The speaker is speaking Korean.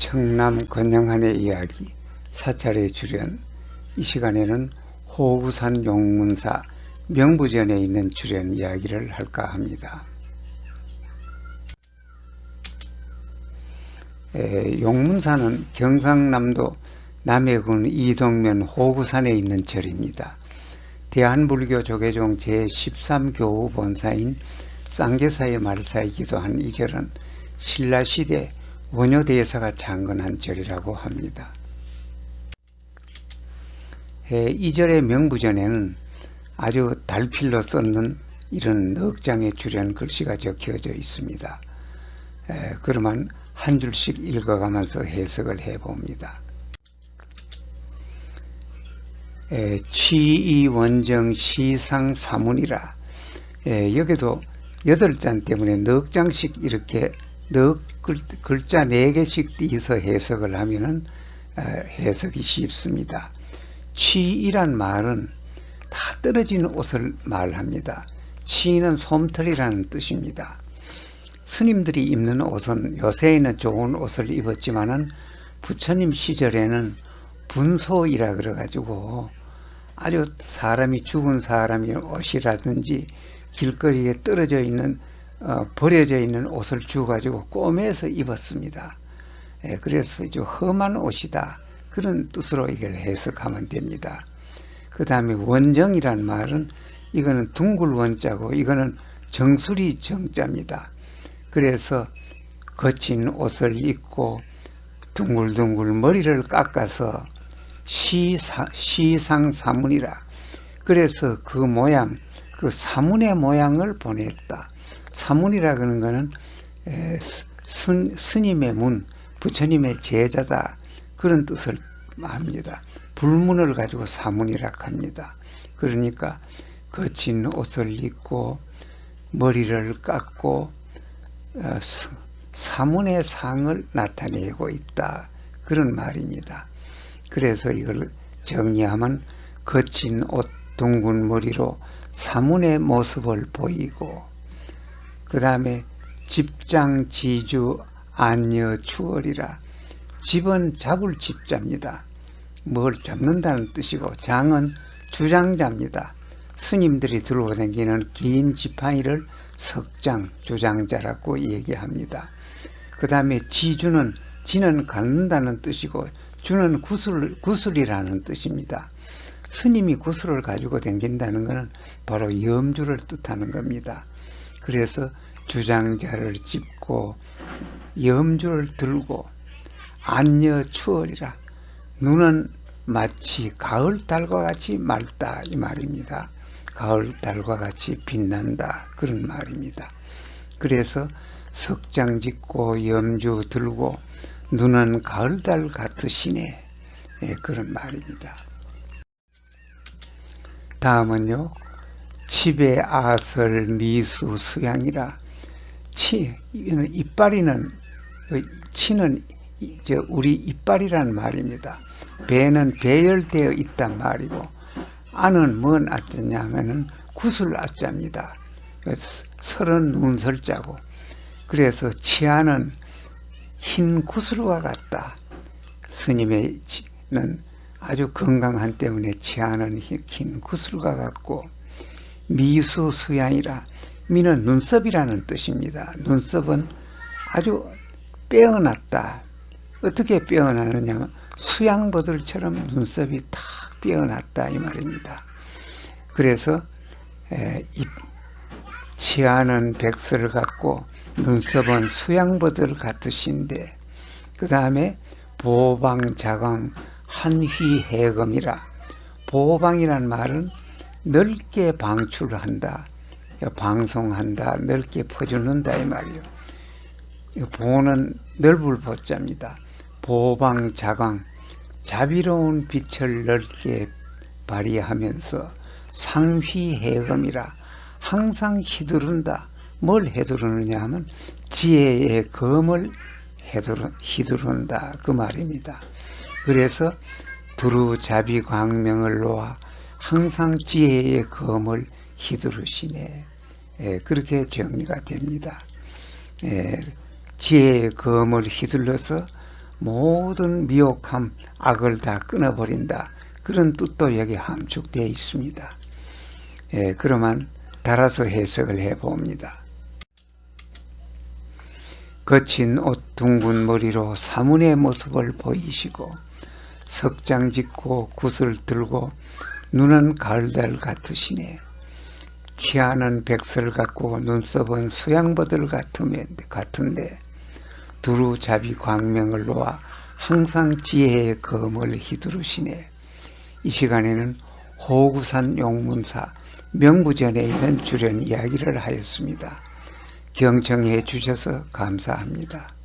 청남 건영한의 이야기 사찰의 출연 이 시간에는 호구산 용문사 명부전에 있는 출연 이야기를 할까 합니다. 에, 용문사는 경상남도 남해군 이동면 호구산에 있는 절입니다. 대한불교 조계종 제13교우 본사인 쌍계사의 말사이기도 한 이 절은 신라시대 원효대사가 창건한 절이라고 합니다. 에, 이 절의 명부전에는 아주 달필로 썼는 이런 넉 장의 출연 글씨가 적혀져 있습니다. 에, 그러면 한 줄씩 읽어가면서 해석을 해봅니다. 에, 취이원정 시상 사문이라 에, 여기도 여덟 장 때문에 넉 장씩 이렇게 넉 글, 글자 네 개씩 띄서 해석을 하면은 에, 해석이 쉽습니다. 취이란 말은 다 떨어진 옷을 말합니다. 취는 솜털이라는 뜻입니다. 스님들이 입는 옷은 요새에는 좋은 옷을 입었지만은 부처님 시절에는 분소이라 그래가지고 아주 사람이 죽은 사람이 옷이라든지 길거리에 떨어져 있는 어, 버려져 있는 옷을 주가지고 꼬매서 입었습니다. 예, 그래서 이제 험한 옷이다 그런 뜻으로 이걸 해석하면 됩니다. 그 다음에 원정이란 말은 이거는 둥글 원자고 이거는 정수리 정자입니다. 그래서 거친 옷을 입고 둥글둥글 머리를 깎아서 시사, 시상 사문이라 그래서 그 모양 그 사문의 모양을 보냈다. 사문이라 그러는 거는 에, 스, 스님의 문 부처님의 제자다 그런 뜻을 합니다. 불문을 가지고 사문이라 합니다. 그러니까 거친 옷을 입고 머리를 깎고 어, 사문의 상을 나타내고 있다. 그런 말입니다. 그래서 이걸 정리하면 거친 옷 둥근 머리로 사문의 모습을 보이고 그 다음에 집장 지주 안여 추월이라 집은 잡을 집자입니다. 뭘 잡는다는 뜻이고 장은 주장자입니다. 스님들이 들고 다니는 긴 지팡이를 석장, 주장자라고 얘기합니다. 그 다음에 지주는 지는 갖는다는 뜻이고 주는 구슬, 구슬이라는 뜻입니다. 스님이 구슬을 가지고 다닌다는 것은 바로 염주를 뜻하는 겁니다. 그래서 주장자를 짚고 염주를 들고 안여 추월이라 눈은 마치 가을 달과 같이 맑다 이 말입니다. 가을 달과 같이 빛난다 그런 말입니다. 그래서 석장 짓고 염주 들고 눈은 가을 달 같으시네 예, 그런 말입니다. 다음은요 칩의 아설 미수 수양이라 치 이빨이는 치는 저 우리 이빨이란 말입니다. 배는 배열되어 있단 말이고 안은 뭔 아자냐면은 구슬 아자입니다. 설은 눈설자고 그래서 치아는 흰 구슬과 같다. 스님의 치는 아주 건강한 때문에 치아는 흰 구슬과 같고 미수 수양이라 미는 눈썹이라는 뜻입니다. 눈썹은 아주 빼어났다. 어떻게 빼어나느냐 수양버들처럼 눈썹이 탁 빼어났다 이 말입니다. 그래서 에, 입, 치아는 백설 같고 눈썹은 수양버들 같으신데 그 다음에 보방 자강 한휘해검이라 보방이란 말은 넓게 방출한다 방송한다 넓게 퍼주는다 이 말이요 보는 넓을 보자입니다 보방 자강 자비로운 빛을 넓게 발휘하면서 상휘해검이라 항상 휘두른다. 뭘 휘두르느냐 하면 지혜의 검을 휘두른다. 그 말입니다. 그래서 두루 자비 광명을 놓아 항상 지혜의 검을 휘두르시네. 예, 그렇게 정리가 됩니다. 예, 지혜의 검을 휘둘러서 모든 미혹함, 악을 다 끊어버린다. 그런 뜻도 여기 함축되어 있습니다. 예, 그러면 달아서 해석을 해봅니다. 거친 옷 둥근 머리로 사문의 모습을 보이시고 석장 짓고 굿을 들고 눈은 가을달 같으시네. 치아는 백설 같고 눈썹은 수양버들 같은데 두루 잡이 광명을 놓아 항상 지혜의 검을 휘두르시네. 이 시간에는 호구산 용문사 명부전에 있는 주련 이야기를 하였습니다. 경청해 주셔서 감사합니다.